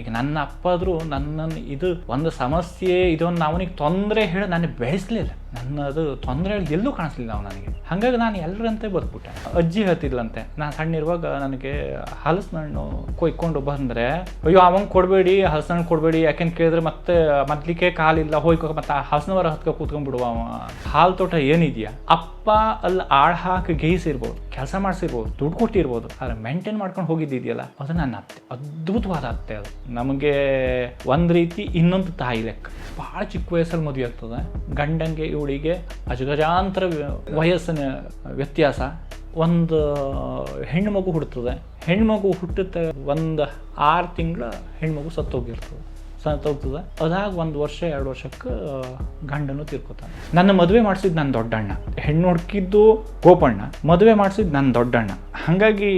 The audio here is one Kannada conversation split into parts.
ಈಗ ನನ್ನ ಅಪ್ಪ ಆದರೂ ನನ್ನನ್ನು ಇದು ಒಂದು ಸಮಸ್ಯೆ, ಇದೊಂದು ಅವನಿಗೆ ತೊಂದರೆ ಹೇಳಿ ನಾನು ಬೆಳೆಸಲಿಲ್ಲ. ನನ್ನದು ತೊಂದರೆ ಎಲ್ಲೂ ಕಾಣಿಸ್ಲಿಲ್ಲ ನಾವು ನನಗೆ. ಹಾಗಾಗಿ ನಾನು ಎಲ್ಲರಂತೆ ಬದುಕ್ಬಿಟ್ಟೆ ಅಜ್ಜಿ ಹೇಳ್ತಿದ್ಲಂತೆ, ನಾನು ಸಣ್ಣಿರುವಾಗ ನನಗೆ ಹಲಸಿನ ಹಣ್ಣು ಕೊಯ್ಕೊಂಡು ಬಂದರೆ, ಅಯ್ಯೋ ಅವಂಗೆ ಕೊಡಬೇಡಿ ಹಲಸಿನ ಹಣ್ಣು ಕೊಡಬೇಡಿ ಯಾಕೆಂತ ಕೇಳಿದ್ರೆ ಮತ್ತೆ ಮದ್ಲಿಕ್ಕೆ ಕಾಲಿಲ್ಲ, ಹೋಯ್ಕೊ, ಮತ್ತೆ ಹಲಸಿನ ಮರ ಹತ್ಕೊ ಕೂತ್ಕೊಂಡ್ಬಿಡುವ ಅವ. ಹಾಲು ತೋಟ ಏನಿದೆಯಾ? ಅಪ್ಪ ಅಲ್ಲಿ ಆಳ್ ಹಾಕಿ ಗೇಯಿಸಿರ್ಬೋದು, ಕೆಲಸ ಮಾಡಿಸಿರ್ಬೋದು, ದುಡ್ಡು ಕೊಟ್ಟಿರ್ಬೋದು, ಆದ್ರೆ ಮೇಂಟೈನ್ ಮಾಡ್ಕೊಂಡು ಹೋಗಿದ್ದಿದೆಯಲ್ಲ? ಅದು ನನ್ನ ಅತ್ತೆ, ಅದ್ಭುತವಾದ ಅತ್ತೆ ಅದು. ನಮಗೆ ಒಂದು ರೀತಿ ಇನ್ನೊಂದು ತಾಯಿ ಲೆಕ್ಕ. ಭಾಳ ಚಿಕ್ಕ ವಯಸ್ಸಲ್ಲಿ ಮದುವೆ ಆಗ್ತದೆ. ಗಂಡಂಗೆ ಇವಳಿಗೆ ಅಜಗಜಾಂತರ ವಯಸ್ಸಿನ ವ್ಯತ್ಯಾಸ. ಒಂದು ಹೆಣ್ಣು ಮಗು ಹುಡ್ತದೆ. ಹೆಣ್ಮಗು ಹುಟ್ಟುತ್ತೆ ಒಂದು ಆರು ತಿಂಗಳ ಹೆಣ್ಮಗು ಸತ್ತೋಗಿರ್ತದೆ. ಸತ್ತೋಗ್ತದೆ ಅದಾಗ ಒಂದು ವರ್ಷ, ಎರಡು ವರ್ಷಕ್ಕೆ ಗಂಡನು ತಿರ್ಕೋತಾನೆ. ನನ್ನ ಮದುವೆ ಮಾಡಿಸಿದ್ದು ನನ್ನ ದೊಡ್ಡಣ್ಣ. ಹೆಣ್ಣು ಹುಡುಕಿದ್ದು ಗೋಪಣ್ಣ. ಮದುವೆ ಮಾಡಿಸಿದ್ದು ನನ್ನ ದೊಡ್ಡಣ್ಣ. ಹಾಗಾಗಿ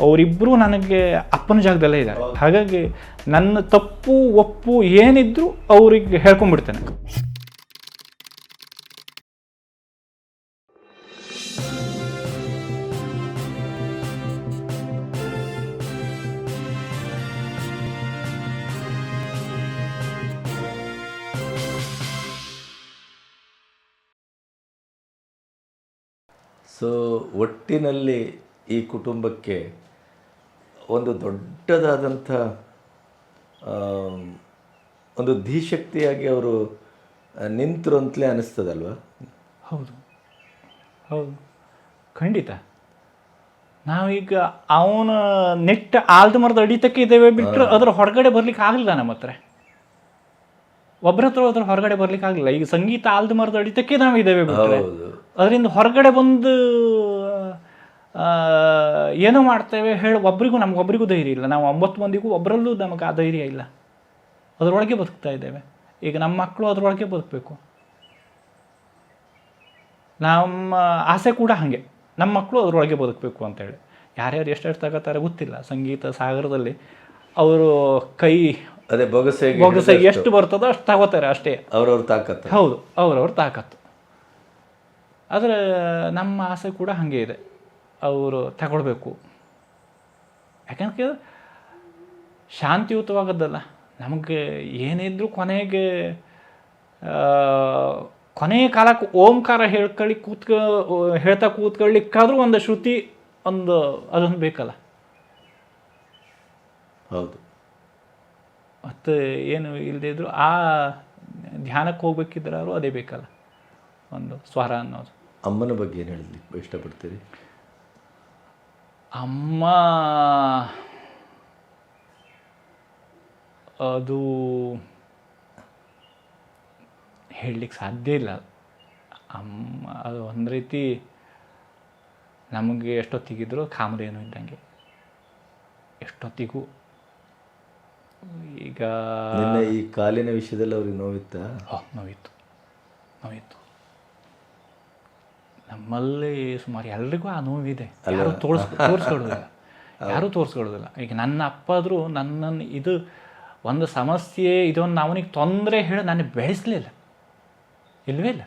ಅವರಿಬ್ಬರು ನನಗೆ ಅಪ್ಪನ ಜಾಗದಲ್ಲೇ ಇದ್ದಾರೆ. ಹಾಗಾಗಿ ನನ್ನ ತಪ್ಪು, ಒಪ್ಪು ಏನಿದ್ರು ಅವ್ರಿಗೆ ಹೇಳ್ಕೊಂಡ್ಬಿಡ್ತೇನೆ. ಸೊ ಒಟ್ಟಿನಲ್ಲಿ ಈ ಕುಟುಂಬಕ್ಕೆ ಒಂದು ದೊಡ್ಡದಾದಂಥ ಒಂದು ಧೀಶಕ್ತಿಯಾಗಿ ಅವರು ನಿಂತರು ಅಂತಲೇ ಅನ್ನಿಸ್ತದಲ್ವ ಹೌದು. ಹೌದು. ಖಂಡಿತ. ನಾವೀಗ ಅವನ ನೆಟ್ಟ ಆಲ್ದ ಮರದ ಅಡಿತಕ್ಕೆ ಇದ್ದೇವೆ ಬಿಟ್ಟರೆ ಅದರ ಹೊರಗಡೆ ಬರ್ಲಿಕ್ಕೆ ಆಗಲಿಲ್ಲ ನಮ್ಮ ಹತ್ರ. ಒಬ್ಬರ ಹತ್ರ ಅದ್ರ ಹೊರಗಡೆ ಬರ್ಲಿಕ್ಕೆ ಆಗಲಿಲ್ಲ. ಈಗ ಸಂಗೀತ ಆಲ್ದು ಮರದ ಅಡಿತಕ್ಕೆ ನಾವು ಇದ್ದೇವೆ ಬಿಟ್ಟರೆ ಅದರಿಂದ ಹೊರಗಡೆ ಬಂದು ಏನೋ ಮಾಡ್ತೇವೆ ಹೇಳಿ ಒಬ್ರಿಗೂ ನಮಗೊಬ್ಬರಿಗೂ ಧೈರ್ಯ ಇಲ್ಲ. ನಾವು ಒಂಬತ್ತು ಮಂದಿಗೂ ಒಬ್ಬರಲ್ಲೂ ನಮಗೆ ಆ ಧೈರ್ಯ ಇಲ್ಲ. ಅದರೊಳಗೆ ಬದುಕ್ತಾ ಇದ್ದೇವೆ. ಈಗ ನಮ್ಮ ಮಕ್ಕಳು ಅದರೊಳಗೆ ಬದುಕಬೇಕು. ನಮ್ಮ ಆಸೆ ಕೂಡ ಹಾಗೆ. ನಮ್ಮ ಮಕ್ಕಳು ಅದರೊಳಗೆ ಬದುಕಬೇಕು ಅಂತೇಳಿ. ಯಾರ್ಯಾರು ಎಷ್ಟೆಷ್ಟು ತಗೋತಾರೆ ಗೊತ್ತಿಲ್ಲ. ಸಂಗೀತ ಸಾಗರದಲ್ಲಿ ಅವರು ಕೈ ಅದೇ ಬೊಗಸೆಗೆ ಬೊಗಸೆ ಎಷ್ಟು ಬರ್ತದೋ ಅಷ್ಟು ತಗೋತಾರೆ ಅಷ್ಟೇ. ಅವ್ರವ್ರ ತಾಕತ್ತು. ಹೌದು ಅವ್ರವ್ರ ತಾಕತ್ತು. ಆದರೆ ನಮ್ಮ ಆಸೆ ಕೂಡ ಹಾಗೆ ಇದೆ. ಅವರು ತಗೊಳ್ಬೇಕು. ಯಾಕಂದ್ರೆ ಶಾಂತಿಯುತವಾಗದ್ದಲ್ಲ ನಮಗೆ ಏನಿದ್ರು ಕೊನೆಗೆ ಕೊನೆಯ ಕಾಲಕ್ಕೆ ಓಂಕಾರ ಹೇಳ್ಕೊಳ್ಳಿ ಕೂತ್ಕ ಹೇಳ್ತಾ ಕೂತ್ಕೊಳ್ಳಿಕ್ಕಾದ್ರೂ ಒಂದು ಶ್ರುತಿ ಒಂದು ಅದೊಂದು ಬೇಕಲ್ಲ. ಹೌದು. ಮತ್ತು ಏನು ಇಲ್ಲದೇ ಇದ್ದರೂ ಆ ಧ್ಯಾನಕ್ಕೆ ಹೋಗ್ಬೇಕಿದ್ರೂ ಅದೇ ಬೇಕಲ್ಲ. ಒಂದು ಸ್ವರ ಅನ್ನೋದು. ಅಮ್ಮನ ಬಗ್ಗೆ ಏನು ಹೇಳಲಿಕ್ಕೆ ಇಷ್ಟಪಡ್ತೀರಿ? ಅಮ್ಮ ಅದು ಹೇಳಲಿಕ್ಕೆ ಸಾಧ್ಯ ಇಲ್ಲ. ಅಮ್ಮ ಅದು ಒಂದು ರೀತಿ ನಮಗೆ ಎಷ್ಟೊತ್ತಿಗಿದ್ರು ಕಾಮಧೇನು ಇದ್ದಂಗೆ. ಎಷ್ಟೊತ್ತಿಗೂ ಈಗ ನಿನ್ನೆ ಈ ಕಾಲಿನ ವಿಷಯದಲ್ಲಿ ಅವ್ರಿಗೆ ನೋವಿತ್ತಾ? ನೋವಿತ್ತು. ನೋವಿತ್ತು. ನಮ್ಮಲ್ಲಿ ಸುಮಾರು ಎಲ್ರಿಗೂ ಆ ನೋವಿದೆ. ಯಾರು ತೋರ್ಸ್ ತೋರಿಸ್ಕೊಳ್ಳೋದಿಲ್ಲ. ಯಾರೂ ತೋರಿಸ್ಕೊಳ್ಳೋದಿಲ್ಲ. ಈಗ ನನ್ನ ಅಪ್ಪ ಆದರೂ ನನ್ನನ್ನು ಇದು ಒಂದು ಸಮಸ್ಯೆ ಇದೊಂದು ಅವನಿಗೆ ತೊಂದರೆ ಹೇಳಿ ನಾನು ಬೆಳೆಸಲಿಲ್ಲ. ಇಲ್ವೇ ಇಲ್ಲ.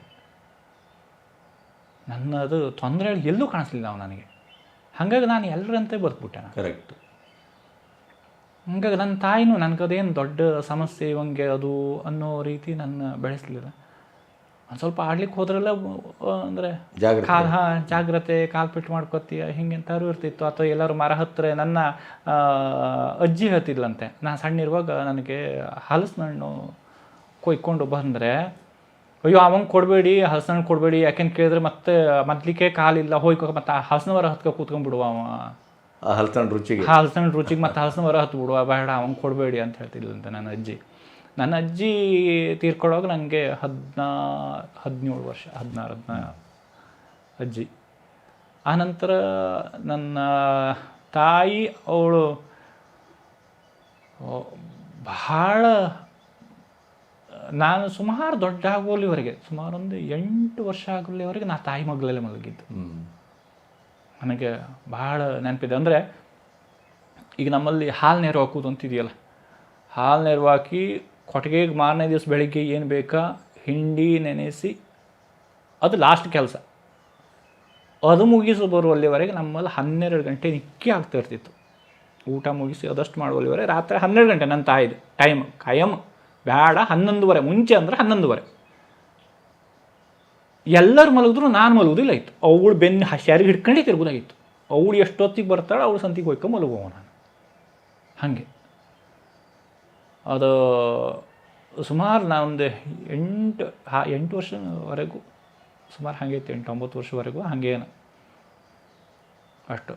ನನ್ನದು ತೊಂದರೆ ಎಲ್ಲೂ ಕಾಣಿಸ್ಲಿಲ್ಲ ಅವನು ನನಗೆ. ಹಾಗಾಗಿ ನಾನು ಎಲ್ಲರಂತೆ ಬದುಕ್ಬಿಟ್ಟೆ ಕರೆಕ್ಟ್ ಹಂಗಾಗಿ ನನ್ನ ತಾಯಿನೂ ನನಗದೇನು ದೊಡ್ಡ ಸಮಸ್ಯೆ ಇವಂಗೆ ಅದು ಅನ್ನೋ ರೀತಿ ನನ್ನ ಬೆಳೆಸಲಿಲ್ಲ. ಒಂದು ಸ್ವಲ್ಪ ಆಡ್ಲಿಕ್ಕೆ ಹೋದ್ರೆಲ್ಲ ಅಂದರೆ. ಕಾಲ್ ಹಾ ಜಾಗ್ರತೆ ಕಾಲು ಪೆಟ್ಟು ಮಾಡ್ಕೊತೀಯ ಹಿಂಗೆಂತಾರು ಇರ್ತಿತ್ತು. ಅಥವಾ ಎಲ್ಲರೂ ಮರ ಹತ್ತಿರ ನನ್ನ ಅಜ್ಜಿ ಹೇಳ್ತಿದ್ಲಂತೆ. ನಾನು ಸಣ್ಣಿರುವಾಗ ನನಗೆ ಹಲಸಿನಣ್ಣು ಕೊಯ್ಕೊಂಡು ಬಂದರೆ ಅಯ್ಯೋ ಅವಂಗೆ ಕೊಡಬೇಡಿ ಹಲಸಿನ ಕೊಡಬೇಡಿ ಯಾಕೆಂತ ಕೇಳಿದ್ರೆ ಮತ್ತೆ ಮೊದ್ಲಿಕ್ಕೆ ಕಾಲಿಲ್ಲ ಹೋಯ್ಕೊ ಮತ್ತೆ ಹಲಸಿನ ಮರ ಹತ್ಕೊ ಕೂತ್ಕೊಂಡ್ಬಿಡುವ ಅವ. ಆ ರುಚಿಗೆ. ಹಲಸಿನ ರುಚಿಗೆ ಮತ್ತೆ ಹಲಸಿನ ಹೊರ ಹತ್ತು ಬಿಡುವ ಬೇಡ ಅವ್ನು ಕೊಡಬೇಡಿ ಅಂತ ಹೇಳ್ತಿದ್ಲಂತೆ ನನ್ನ ಅಜ್ಜಿ. ನನ್ನ ಅಜ್ಜಿ ತೀರ್ಕೊಳ್ಳೋವಾಗ ನನಗೆ ಹದಿನಾ ಹದಿನೇಳು ವರ್ಷ ಹದಿನಾರು ಹದಿನಾ ಅಜ್ಜಿ. ಆನಂತರ ನನ್ನ ತಾಯಿ ಅವಳು ಭಾಳ ನಾನು ಸುಮಾರು ದೊಡ್ಡ ಆಗುವಲ್ಲಿವರೆಗೆ ಸುಮಾರು ಒಂದು ಎಂಟು ವರ್ಷ ಆಗುವಲ್ಲಿವರೆಗೆ ನಾ ತಾಯಿ ಮಗಳಲ್ಲೇ ಮಲಗಿದ್ದು. ನನಗೆ ಭಾಳ ನೆನಪಿದೆ. ಅಂದರೆ ಈಗ ನಮ್ಮಲ್ಲಿ ಹಾಲು ನೆರವು ಹಾಕೋದು ಅಂತಿದೆಯಲ್ಲ. ಹಾಲು ನೆರವು ಹಾಕಿ ಕೊಟ್ಟಿಗೆಗೆ ಮಾರನೇ ದಿವಸ ಬೆಳಿಗ್ಗೆ ಏನು ಬೇಕಾ? ಹಿಂಡಿ, ನೆನೆಸಿ, ಅದು ಲಾಸ್ಟ್ ಕೆಲಸ. ಅದು ಮುಗಿಸಿ ಬರುವಲ್ಲಿವರೆಗೆ ನಮ್ಮಲ್ಲಿ ಹನ್ನೆರಡು ಗಂಟೆ ನಿಕ್ಕಿ ಆಗ್ತಾ ಇರ್ತಿತ್ತು. ಊಟ ಮುಗಿಸಿ ಅದಷ್ಟು ಮಾಡುವಲ್ಲಿವರೆಗೆ ರಾತ್ರಿ ಹನ್ನೆರಡು ಗಂಟೆ ನನ್ನ ತಾಯಿದು. ಟೈಮ್ ಕಾಯಂ ಬೇಡ, ಹನ್ನೊಂದುವರೆ. ಮುಂಚೆ ಅಂದ್ರೆ ಹನ್ನೊಂದುವರೆ. ಎಲ್ಲರೂ ಮಲಗಿದ್ರು ನಾನು ಮಲಗುದಿಲ್ಲ ಇತ್ತು ಅವಳು ಬೆನ್ನು ಹಸಿಯಾರಿಗೆ ಹಿಡ್ಕೊಂಡೇ ತಿರುಗುದಾಗಿತ್ತು. ಅವಳು ಎಷ್ಟೊತ್ತಿಗೆ ಬರ್ತಾಳೆ ಅವಳು ಸಂತಿಗೆ ಹೋಯ್ಕೊಂಡು ಮಲಗುವ ನಾನು. ಹಾಗೆ. ಅದು ಸುಮಾರು ನಾನೊಂದು ಎಂಟು, ಹಾ, ಎಂಟು ವರ್ಷವರೆಗೂ, ಸುಮಾರು ಹಾಗೆ ಇತ್ತು, ಎಂಟು, ಒಂಬತ್ತು ವರ್ಷವರೆಗೂ ಹಾಗೇನು ಅಷ್ಟು.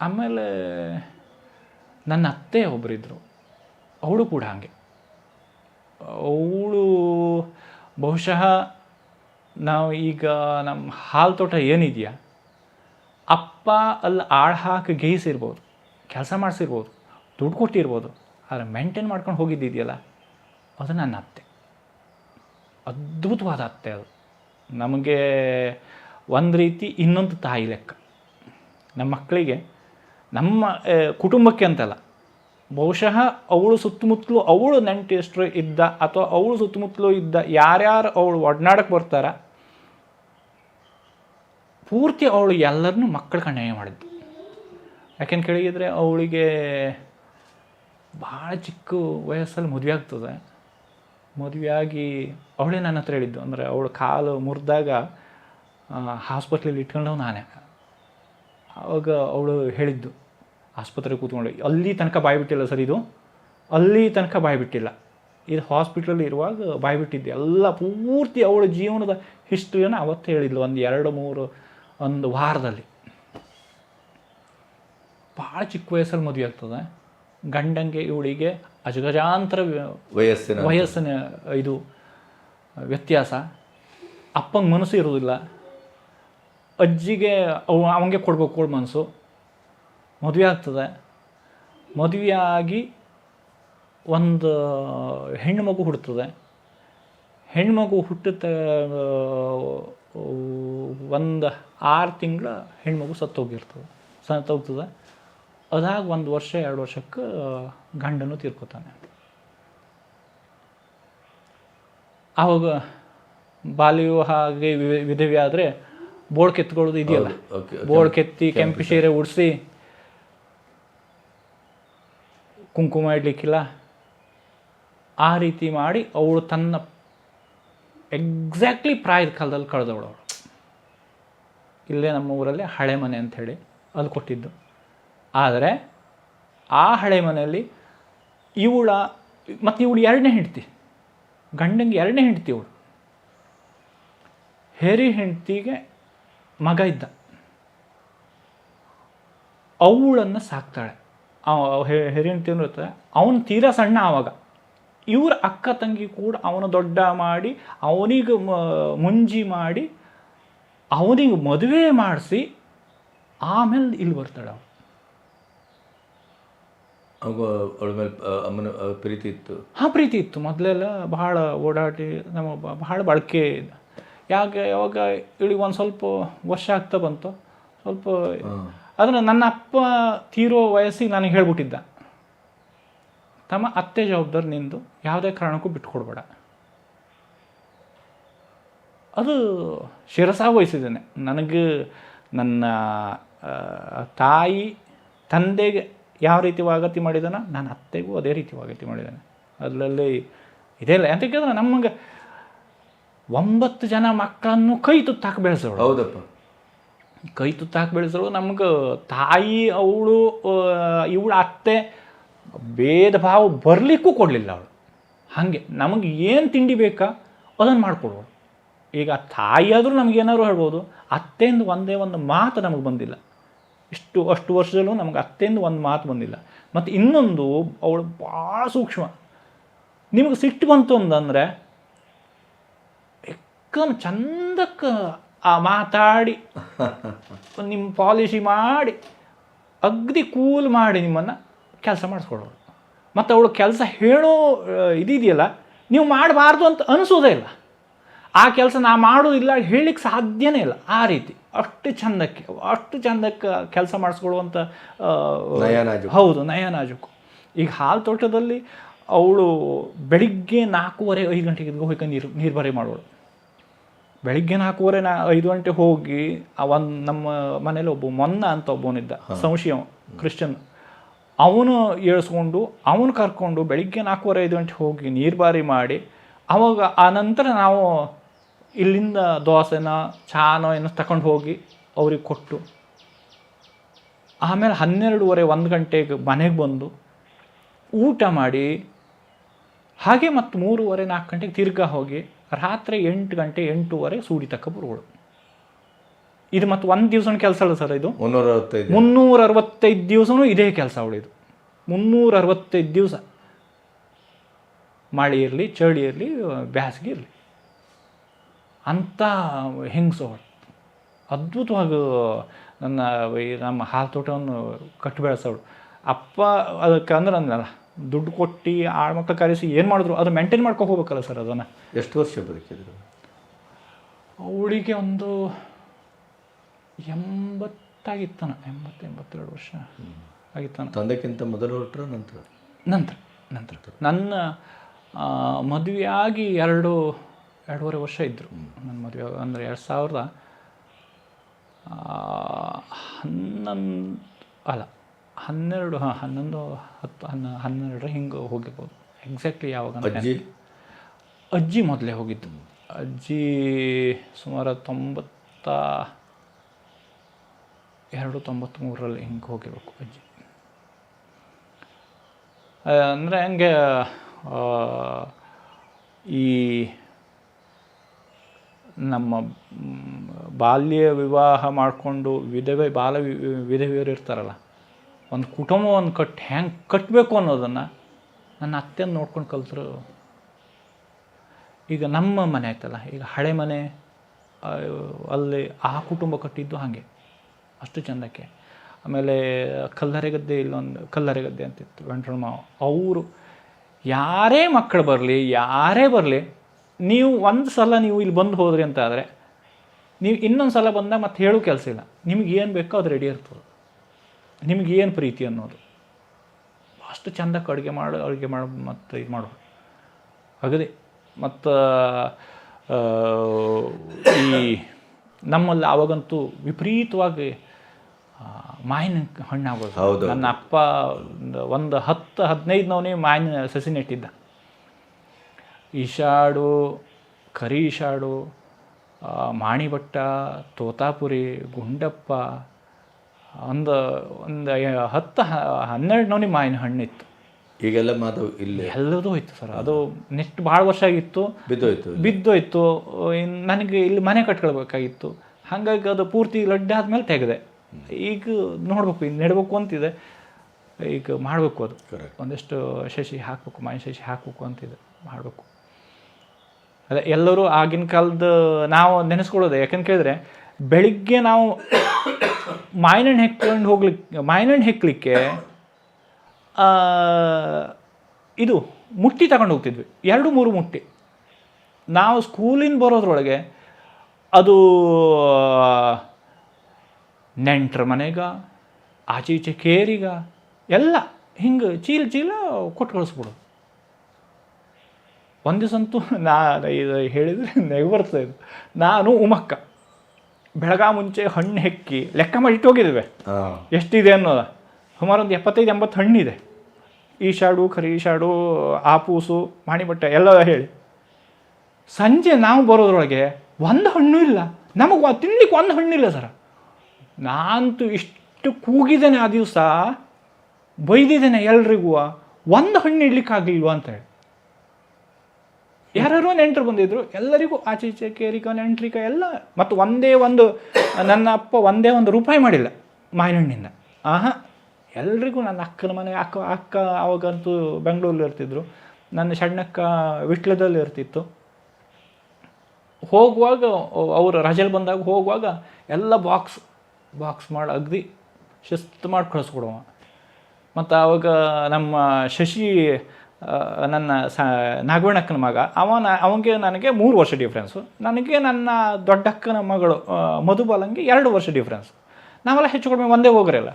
ಆಮೇಲೆ ನನ್ನ ಅತ್ತೆ ಒಬ್ಬರಿದ್ದರು ಅವಳು ಕೂಡ ಹಾಗೆ. ಅವಳು ಬಹುಶಃ ನಾವು ಈಗ ನಮ್ಮ ಹಾಲು ತೋಟ ಏನಿದೆಯಾ? ಅಪ್ಪ ಅಲ್ಲಿ ಆಳು ಹಾಕಿ ಗೇಯಿಸಿರ್ಬೋದು, ಕೆಲಸ ಮಾಡಿಸಿರ್ಬೋದು, ದುಡ್ಡು ಕೊಟ್ಟಿರ್ಬೋದು, ಆದರೆ ಮೇಂಟೈನ್ ಮಾಡ್ಕೊಂಡು ಹೋಗಿದ್ದಿದೆಯಲ್ಲ, ಅದು ನನ್ನ ಅತ್ತೆ. ಅದ್ಭುತವಾದ ಅತ್ತೆ ಅದು. ನಮಗೆ ಒಂದು ರೀತಿ ಇನ್ನೊಂದು ತಾಯಿ ಲೆಕ್ಕ. ನಮ್ಮ ಮಕ್ಕಳಿಗೆ, ನಮ್ಮ ಕುಟುಂಬಕ್ಕೆ ಅಂತಲ್ಲ, ಬಹುಶಃ ಅವಳು ಸುತ್ತಮುತ್ತಲು, ಅವಳು ನೆಂಟೆಷ್ಟರು ಇದ್ದ ಅಥವಾ ಅವಳು ಸುತ್ತಮುತ್ತಲು ಇದ್ದ ಯಾರ್ಯಾರು ಅವಳು ಒಡನಾಡಕ್ಕೆ ಬರ್ತಾರ ಪೂರ್ತಿ ಅವಳು ಎಲ್ಲರನ್ನೂ ಮಕ್ಕಳು ಕಣ್ಣಾಯ ಮಾಡಿದ್ದು. ಯಾಕೆಂತ ಕೇಳಿದರೆ ಅವಳಿಗೆ ಭಾಳ ಚಿಕ್ಕ ವಯಸ್ಸಲ್ಲಿ ಮದುವೆ ಆಗ್ತದೆ. ಮದುವೆಯಾಗಿ ಅವಳೇ ನನ್ನ ಹತ್ರ ಹೇಳಿದ್ದು. ಅಂದರೆ ಅವಳು ಕಾಲು ಮುರಿದಾಗ ಹಾಸ್ಪಿಟ್ಲಲ್ಲಿ ಇಟ್ಕೊಂಡವು ನಾನೇ. ಆವಾಗ ಅವಳು ಹೇಳಿದ್ದು, ಆಸ್ಪತ್ರೆಗೆ ಕೂತ್ಕೊಂಡು, ಅಲ್ಲಿ ತನಕ ಬಾಯ್ಬಿಟ್ಟಿಲ್ಲ ಸರ್ ಇದು. ಅಲ್ಲಿ ತನಕ ಬಾಯ್ಬಿಟ್ಟಿಲ್ಲ ಇದು ಹಾಸ್ಪಿಟ್ಲಲ್ಲಿ ಇರುವಾಗ ಬಾಯಿ ಬಿಟ್ಟಿದ್ದೆ. ಎಲ್ಲ ಪೂರ್ತಿ ಅವಳ ಜೀವನದ ಹಿಸ್ಟ್ರಿಯನ್ನು ಅವತ್ತೇ ಹೇಳಿದ್ಲು. ಒಂದು ಎರಡು ಮೂರು ಒಂದು ವಾರದಲ್ಲಿ. ಭಾಳ ಚಿಕ್ಕ ವಯಸ್ಸಲ್ಲಿ ಮದುವೆ ಆಗ್ತದೆ. ಗಂಡಂಗೆ ಇವಳಿಗೆ ಅಜಗಜಾಂತರ ವ್ಯ- ವಯಸ್ಸಿನ ವಯಸ್ಸಿನ ಇದು ವ್ಯತ್ಯಾಸ. ಅಪ್ಪಂಗೆ ಮನಸ್ಸು ಇರೋದಿಲ್ಲ. ಅಜ್ಜಿಗೆ ಅವ ಅವಂಗೆ ಕೊಡ್ಬೇಕು ಕೊಡು ಮನಸ್ಸು. ಮದುವೆ ಆಗ್ತದೆ. ಮದುವೆಯಾಗಿ ಒಂದು ಹೆಣ್ಣು ಮಗು ಹುಡ್ತದೆ. ಹೆಣ್ಮಗು ಹುಟ್ಟಿದ ಒಂದು ಆರು ತಿಂಗಳ ಹೆಣ್ಮಗು ಸತ್ತೋಗಿರ್ತದೆ ಸತ್ತೋಗ್ತದೆ. ಅದಾಗ ಒಂದು ವರ್ಷ ಎರಡು ವರ್ಷಕ್ಕೆ ಗಂಡನು ತೀರ್ಕೊತಾನೆ. ಆವಾಗ ಬಾಲ್ಯ ಹಾಗೆ ಆಗಿ ವಿಧವಿ ಆದರೆ ಬೋಳ್ ಕೆತ್ಕೊಳ್ಳೋದು ಇದೆಯಲ್ಲ? ಬೋಳ್ ಕೆತ್ತಿ ಕೆಂಪು ಸೀರೆ ಉಡಿಸಿ ಕುಂಕುಮ ಇಡ್ಲಿಕ್ಕಿಲ್ಲ. ಆ ರೀತಿ ಮಾಡಿ ಅವಳು ತನ್ನ ಎಕ್ಸಾಕ್ಟ್ಲಿ ಪ್ರಾಯದ ಕಾಲದಲ್ಲಿ ಕಳೆದವಳು ಇಲ್ಲೇ ನಮ್ಮ ಊರಲ್ಲಿ ಹಳೆ ಮನೆ ಅಂಥೇಳಿ ಅಲ್ಲಿ ಕೊಟ್ಟಿದ್ದು. ಆದರೆ ಆ ಹಳೆ ಮನೆಯಲ್ಲಿ ಇವಳ, ಮತ್ತು ಇವಳು ಎರಡನೇ ಹೆಂಡ್ತಿ, ಗಂಡಂಗೆ ಎರಡನೇ ಹೆಂಡ್ತಿ ಇವಳು. ಹೆರಿ ಹೆಂಡ್ತಿಗೆ ಮಗ ಇದ್ದ. ಅವಳನ್ನು ಸಾಕ್ತಾಳೆ. ಹೆರಿ ಹೆಂಡ್ತಿ ಅಂದ್ರೆ ಅವನು ತೀರಾ ಸಣ್ಣ ಆವಾಗ. ಇವ್ರ ಅಕ್ಕ ತಂಗಿ ಕೂಡ ಅವನು ದೊಡ್ಡ ಮಾಡಿ ಅವನಿಗೆ ಮುಂಜಿ ಮಾಡಿ ಅವನಿಗೆ ಮದುವೆ ಮಾಡಿಸಿ ಆಮೇಲೆ ಇಲ್ಲಿ ಬರ್ತಾಳೆ ಅವನು ಅವಳ ಮೇಲೆ ಅಮ್ಮನ ಪ್ರೀತಿ ಇತ್ತು? ಹಾಂ ಪ್ರೀತಿ ಇತ್ತು. ಮೊದಲೆಲ್ಲ ಬಹಳ ಓಡಾಟಿ ನಮ್ಮ ಬಹಳ ಬಳಕೆ ಯಾಕೆ ಯಾವಾಗ ಇವಳಿಗೆ ಒಂದು ಸ್ವಲ್ಪ ವರ್ಷ ಆಗ್ತಾ ಬಂತು ಸ್ವಲ್ಪ ಅದನ್ನು ನನ್ನ ಅಪ್ಪ ತೀರೋ ವಯಸ್ಸಿಗೆ ನನಗೆ ಹೇಳ್ಬಿಟ್ಟಿದ್ದ. ತಮ್ಮ ಅತ್ತೆ ಜವಾಬ್ದಾರಿ ನಿಂದು ಯಾವುದೇ ಕಾರಣಕ್ಕೂ ಬಿಟ್ಕೊಡ್ಬೇಡ. ಅದು ಶಿರಸ ವಹಿಸಿದ್ದೇನೆ. ನನಗೆ ನನ್ನ ತಾಯಿ ತಂದೆಗೆ ಯಾವ ರೀತಿ ವಾಗತಿ ಮಾಡಿದಾನ ನನ್ನ ಅತ್ತೆಗೂ ಅದೇ ರೀತಿ ವಾಗತಿ ಮಾಡಿದ್ದಾನೆ. ಅದರಲ್ಲಿ ಇದೇ ಇಲ್ಲ. ಅಂತ ಕೇಳಿದ್ರೆ ನಮಗೆ ಒಂಬತ್ತು ಜನ ಮಕ್ಕಳನ್ನು ಕೈ ತುತ್ತಾಕಿ ಬೆಳೆಸೋಳು ಹೌದಪ್ಪ. ಕೈ ತುತ್ತಾಕಿ ಬೆಳೆಸೋಳು ನಮ್ಗೆ ತಾಯಿ ಅವಳು ಇವಳ ಅತ್ತೆ ಭೇದ ಭಾವ ಬರಲಿಕ್ಕೂ ಕೊಡಲಿಲ್ಲ ಅವಳು. ಹಾಗೆ ನಮಗೆ ಏನು ತಿಂಡಿ ಬೇಕಾ ಅದನ್ನು ಮಾಡಿಕೊಡೋಳು ಈಗ ತಾಯಿಯಾದರೂ ನಮಗೇನಾದ್ರು ಹೇಳ್ಬೋದು ಅತ್ತೆಯಿಂದ ಒಂದೇ ಒಂದು ಮಾತು ನಮಗೆ ಬಂದಿಲ್ಲ. ಇಷ್ಟು ಅಷ್ಟು ವರ್ಷದಲ್ಲೂ ನಮ್ಗೆ ಅತ್ತೆಯಿಂದ ಒಂದು ಮಾತು ಬಂದಿಲ್ಲ. ಮತ್ತು ಇನ್ನೊಂದು ಅವಳು ಭಾಳ ಸೂಕ್ಷ್ಮ. ನಿಮಗೆ ಸಿಟ್ಟು ಬಂತು ಅಂತಂದರೆ ಎಕ್ಕಮ್ ಚಂದಕ್ಕೆ ಆ ಮಾತಾಡಿ ನಿಮ್ಮ ಪಾಲಿಸಿ ಮಾಡಿ ಅಗ್ದಿ ಕೂಲ್ ಮಾಡಿ ನಿಮ್ಮನ್ನು ಕೆಲಸ ಮಾಡಿಸ್ಕೊಳ್ಳೋರು ಮತ್ತು ಅವಳು ಕೆಲಸ ಹೇಳೋ ಆ, ಇದಿದೆಯಲ್ಲ ನೀವು ಮಾಡಬಾರ್ದು ಅಂತ ಅನಿಸೋದೇ ಇಲ್ಲ. ಆ ಕೆಲಸ ನಾ ಮಾಡೋದಿಲ್ಲ ಹೇಳಲಿಕ್ಕೆ ಸಾಧ್ಯನೇ ಇಲ್ಲ. ಆ ರೀತಿ. ಅಷ್ಟು ಚಂದಕ್ಕೆ ಅಷ್ಟು ಚಂದಕ್ಕೆ ಕೆಲಸ ಮಾಡಿಸ್ಕೊಳ್ಳುವಂಥ ಆ, ನಯ ನಾಜೂಕು. ಹೌದು ನಯನಾಜುಕು. ಈಗ ಹಾಲು ತೋಟದಲ್ಲಿ ಅವಳು ಬೆಳಿಗ್ಗೆ ನಾಲ್ಕೂವರೆ ಐದು ಗಂಟೆಗೆ ಎದ್ದು ಹೋಗಿ ನೀರು ನೀರು ಬರೆ ಮಾಡೋಳು. ಬೆಳಿಗ್ಗೆ ನಾಲ್ಕೂವರೆ ನಾ ಐದು ಗಂಟೆ ಹೋಗಿ ಒಂದು ನಮ್ಮ ಮನೇಲಿ ಒಬ್ಬ ಮೊನ್ನ ಅಂತ ಒಬ್ಬನಿದ್ದ ಸಂಶಯ ಕ್ರಿಶ್ಚಿಯನ್. ಅವನು ಏಳಿಸ್ಕೊಂಡು ಅವನು ಕರ್ಕೊಂಡು ಬೆಳಿಗ್ಗೆ ನಾಲ್ಕೂವರೆ ಐದು ಗಂಟೆ ಹೋಗಿ ನೀರ್ಬಾರಿ ಮಾಡಿ ಅವಾಗ ಆ ನಂತರ ನಾವು ಇಲ್ಲಿಂದ ದೋಸೆನ ಚಾನೋ ಏನೋ ತಗೊಂಡು ಹೋಗಿ ಅವ್ರಿಗೆ ಕೊಟ್ಟು ಆಮೇಲೆ ಹನ್ನೆರಡೂವರೆ ಒಂದು ಗಂಟೆಗೆ ಮನೆಗೆ ಬಂದು ಊಟ ಮಾಡಿ ಹಾಗೆ ಮತ್ತು ಮೂರುವರೆ ನಾಲ್ಕು ಗಂಟೆಗೆ ತಿರ್ಗಾ ಹೋಗಿ ರಾತ್ರಿ ಎಂಟು ಗಂಟೆ ಎಂಟೂವರೆ ಸೂಡಿ ತಕ್ಕ ಬರುಗಳು ಇದು ಮತ್ತು ಒಂದು ದಿವಸನ ಕೆಲಸ ಅಲ್ಲ ಸರ್ ಇದು? ಮುನ್ನೂರ ಅರವತ್ತೈದು ಮುನ್ನೂರ ಅರವತ್ತೈದು ದಿವಸನೂ ಇದೇ ಕೆಲಸ ಅವಳಿದು. ಮುನ್ನೂರ ಅರವತ್ತೈದು ದಿವಸ ಮಳೆ ಇರಲಿ ಚಳಿ ಇರಲಿ ಬ್ಯಾಸಿಗೆ ಇರಲಿ. ಅಂಥ ಹೆಂಗಸು ಅದ್ಭುತವಾಗಿ ನನ್ನ ಈ ನಮ್ಮ ಹಾಲು ತೋಟವನ್ನು ಕಟ್ಟಿ ಬೆಳೆಸೋಳು ಅಪ್ಪ ಅದಕ್ಕೆ ಅಂದ್ರೆ ಅಂದ್ರಲ್ಲ ದುಡ್ಡು ಕೊಟ್ಟು ಆಳ್ಮಕ್ಳು ಕರೆಸಿ ಏನು ಮಾಡಿದ್ರು ಅದು ಮೇಂಟೈನ್ ಮಾಡ್ಕೊಂಡು ಹೋಗ್ಬೇಕಲ್ಲ ಸರ್ ಅದನ್ನು. ಎಷ್ಟು ವರ್ಷ ಬದುಕಿದ್ರು? ಅವಳಿಗೆ ಒಂದು ಎಂಬತ್ತಾಗಿತ್ತಾನ ಎಂಬತ್ತು ಎಂಬತ್ತೆರಡು ವರ್ಷ ಆಗಿತ್ತಾನ? ತಂದೆಕ್ಕಿಂತ ಮೊದಲು ಹೊರಟ್ರ ನಂತರ? ನಂತರ ನಂತರ. ನನ್ನ ಮದುವೆಯಾಗಿ ಎರಡು ಎರಡೂವರೆ ವರ್ಷ ಇದ್ದರು ನನ್ನ ಮದುವೆ ಅಂದರೆ ಎರಡು ಸಾವಿರದ ಹನ್ನೊಂದು ಅಲ್ಲ ಹನ್ನೆರಡು ಹಾಂ ಹನ್ನೊಂದು ಹತ್ತು ಹನ್ನ ಹನ್ನೆರಡರ ಹಿಂಗೆ ಹೋಗಿರ್ಬೋದು. ಎಕ್ಸಾಕ್ಟ್ಲಿ ಯಾವಾಗ ಅಜ್ಜಿ? ಅಜ್ಜಿ ಮೊದಲೇ ಹೋಗಿದ್ದು. ಅಜ್ಜಿ ಸುಮಾರು ತೊಂಬತ್ತ ಎರಡು ತೊಂಬತ್ತ್ಮೂರರಲ್ಲಿ ಹಿಂಗೆ ಹೋಗಿರ್ಬೇಕು ಅಜ್ಜಿ. ಅಂದರೆ ಹಂಗೆ ಈ ನಮ್ಮ ಬಾಲ್ಯ ವಿವಾಹ ಮಾಡಿಕೊಂಡು ವಿಧವೆ ಬಾಲ ವಿಧವೆಯರು ಇರ್ತಾರಲ್ಲ, ಒಂದು ಕುಟುಂಬವನ್ನು ಕಟ್ಟಿ ಹೆಂಗೆ ಕಟ್ಟಬೇಕು ಅನ್ನೋದನ್ನು ನನ್ನ ಅತ್ತೆಯನ್ನು ನೋಡ್ಕೊಂಡು ಕಲಿತರು. ಈಗ ನಮ್ಮ ಮನೆ ಆಯ್ತಲ್ಲ, ಈಗ ಹಳೆ ಮನೆ ಅಲ್ಲಿ ಆ ಕುಟುಂಬ ಕಟ್ಟಿದ್ದು ಹಾಗೆ. ಅಷ್ಟು ಚಂದಕ್ಕೆ. ಆಮೇಲೆ ಕಲ್ಲರೆ ಗದ್ದೆ ಇಲ್ಲೊಂದು ಕಲ್ಲರೆ ಗದ್ದೆ ಅಂತಿತ್ತು ವೆಂಕಟರಮಣ ಅವರು ಯಾರೇ ಮಕ್ಕಳು ಬರಲಿ, ಯಾರೇ ಬರಲಿ, ನೀವು ಒಂದು ಸಲ ನೀವು ಇಲ್ಲಿ ಬಂದು ಹೋದ್ರಿ ಅಂತ ಆದರೆ ನೀವು ಇನ್ನೊಂದು ಸಲ ಬಂದಾಗ ಮತ್ತೆ ಹೇಳೋ ಕೆಲಸ ಇಲ್ಲ. ನಿಮ್ಗೆ ಏನು ಬೇಕೋ ಅದು ರೆಡಿ ಇರ್ತದೆ. ನಿಮ್ಗೆ ಏನು ಪ್ರೀತಿ ಅನ್ನೋದು. ಅಷ್ಟು ಚಂದಕ್ಕೆ ಅಡುಗೆ ಮಾಡಿ ಅಡುಗೆ ಮಾಡಿ, ಮತ್ತು ಇದು ಮಾಡು. ಅಗದಿ. ಮತ್ತು ಈ ನಮ್ಮಲ್ಲಿ ಆವಾಗಂತೂ ವಿಪರೀತವಾಗಿ ಮಾವಿನ ಹಣ್ಣಾಗೋದು. ಹೌದು. ನನ್ನ ಅಪ್ಪ ಒಂದು- ಹತ್ತು ಹದಿನೈದು ನವನೇ ಮಾವಿನ ಸಸಿ ನೆಟ್ಟಿದ್ದ. ಈಶಾಡು ಕರಿ ಈಶಾಡು ಮಾಣಿಭಟ್ಟ ತೋತಾಪುರಿ ಗುಂಡಪ್ಪ ಒಂದು ಒಂದು ಹತ್ತು ಹನ್ನೆರಡು ನವನಿ ಮಾವಿನ ಹಣ್ಣಿತ್ತು. ಈಗೆಲ್ಲ ಮಾತು ಇಲ್ಲಿ. ಎಲ್ಲದೂ ಹೋಯ್ತು ಸರ್. ಅದು ನೆಕ್ಸ್ಟ್ ಭಾಳ ವರ್ಷ ಆಗಿತ್ತು. ಬಿದ್ದೋಯ್ತು ಬಿದ್ದೋಯ್ತು. ನನಗೆ ಇಲ್ಲಿ ಮನೆ ಕಟ್ಕೊಳ್ಬೇಕಾಗಿತ್ತು. ಹಾಗಾಗಿ ಅದು ಪೂರ್ತಿ ಲಡ್ಡೆ ಆದ್ಮೇಲೆ ತೆಗೆದೆ. ಈಗ ನೋಡ್ಬೇಕು ಇನ್ನು ನೆಡ್ಬೇಕು ಅಂತಿದೆ. ಈಗ ಮಾಡಬೇಕು ಅದು. ಒಂದಿಷ್ಟು ಶಶಿ ಹಾಕಬೇಕು ಮಾಯ ಶಶಿ ಹಾಕಬೇಕು ಅಂತಿದೆ. ಮಾಡಬೇಕು. ಅದೇ ಎಲ್ಲರೂ ಆಗಿನ ಕಾಲದ ನಾವು ನೆನೆಸ್ಕೊಳ್ಳೋದು ಯಾಕಂತ ಕೇಳಿದ್ರೆ ಬೆಳಿಗ್ಗೆ ನಾವು ಮಾಯಿನಣ್ಣು ಹೆಕ್ಕೊಂಡು ಹೋಗ್ಲಿಕ್ಕೆ ಮಾಯಿನಣ್ಣು ಹೆಕ್ಕಲಿಕ್ಕೆ ಇದು ಮುಟ್ಟಿ ತಗೊಂಡು ಹೋಗ್ತಿದ್ವಿ. ಎರಡು ಮೂರು ಮುಟ್ಟಿ. ನಾವು ಸ್ಕೂಲಿಂದ ಬರೋದ್ರೊಳಗೆ ಅದು ನೆಂಟ್ರ ಮನೆಗ ಆಚೆ ಈಚೆ ಕೇರಿಗ ಎಲ್ಲ ಹಿಂಗೆ ಚೀಲ ಚೀಲ ಕೊಟ್ಟು ಕಳಿಸ್ಬಿಡು. ಒಂದು ದಿವಸ ಅಂತೂ ನಾ ಇದು ಹೇಳಿದರೆ ನೆಗೆ ಬರ್ತದೆ ಇದು. ನಾನು ಉಮಕ್ಕ. ಬೆಳಗಾ ಮುಂಚೆ ಹಣ್ಣು ಹೆಕ್ಕಿ ಲೆಕ್ಕ ಮಾಡಿ ಇಟ್ಟು ಹೋಗಿದ್ದೇವೆ ಎಷ್ಟಿದೆ ಅನ್ನೋದು? ಸುಮಾರು ಒಂದು ಎಪ್ಪತ್ತೈದು ಎಂಬತ್ತು ಹಣ್ಣಿದೆ. ಈ ಶಾಡು ಕರಿ ಶಾಡು ಆಪೂಸು ಮಾಣಿಬಟ್ಟೆ ಎಲ್ಲ ಹೇಳಿ. ಸಂಜೆ ನಾವು ಬರೋದ್ರೊಳಗೆ ಒಂದು ಹಣ್ಣು ಇಲ್ಲ. ನಮಗೆ ತಿನ್ಲಿಕ್ಕೆ ಒಂದು ಹಣ್ಣಿಲ್ಲ ಸರ. ನಾನಂತೂ ಇಷ್ಟು ಕೂಗಿದ್ದೇನೆ ಆ ದಿವಸ, ಬೈದಿದ್ದೇನೆ ಎಲ್ರಿಗೂ, ಒಂದು ಹಣ್ಣು ಇಡ್ಲಿಕ್ಕಾಗಲಿಲ್ವ ಅಂತ ಹೇಳಿ. ಯಾರ್ಯಾರೋ ನೆಂಟರು ಬಂದಿದ್ರು, ಎಲ್ಲರಿಗೂ ಆಚೆ ಈಚೆ ಕೇರಿಕ, ನೆಂಟ್ರಿಕ, ಎಲ್ಲ, ಮತ್ತು ಒಂದೇ ಒಂದು, ನನ್ನ ಅಪ್ಪ ಒಂದೇ ಒಂದು ರೂಪಾಯಿ ಮಾಡಿಲ್ಲ, ಮಾವಿನಹಣ್ಣಿಂದ. ಆಹಾ, ಎಲ್ರಿಗೂ ನನ್ನ ಅಕ್ಕನ ಮನೆ, ಅಕ್ಕ ಅಕ್ಕ ಅವಾಗಂತೂ ಬೆಂಗಳೂರಲ್ಲಿ ಇರ್ತಿದ್ರು, ನನ್ನ ಸಣ್ಣಕ್ಕ ವಿಟ್ಲದಲ್ಲಿ ಇರ್ತಿತ್ತು. ಹೋಗುವಾಗ, ಅವರು ರಜೆಲಿ ಬಂದಾಗ ಹೋಗುವಾಗ, ಎಲ್ಲ ಬಾಕ್ಸ್ ಬಾಕ್ಸ್ ಮಾಡಿ ಅಗ್ದಿ ಶಿಸ್ತು ಮಾಡಿ ಕಳಿಸ್ಕೊಡುವ. ಮತ್ತು ಆವಾಗ ನಮ್ಮ ಶಶಿ ನನ್ನ ಸ ನಾಗವಣ್ಣಕ್ಕನ ಮಗ ಅವನ ಅವನಿಗೆ ನನಗೆ ಮೂರು ವರ್ಷ ಡಿಫ್ರೆನ್ಸು ನನಗೆ ನನ್ನ ದೊಡ್ಡಕ್ಕನ ಮಗಳು ಮಧುಬಾಲಂಗೆ ಎರಡು ವರ್ಷ ಡಿಫ್ರೆನ್ಸ್ ನಾವೆಲ್ಲ ಹೆಚ್ಚು ಕಡಿಮೆ ಒಂದೇ ಹೋಗ್ರಲ್ಲ.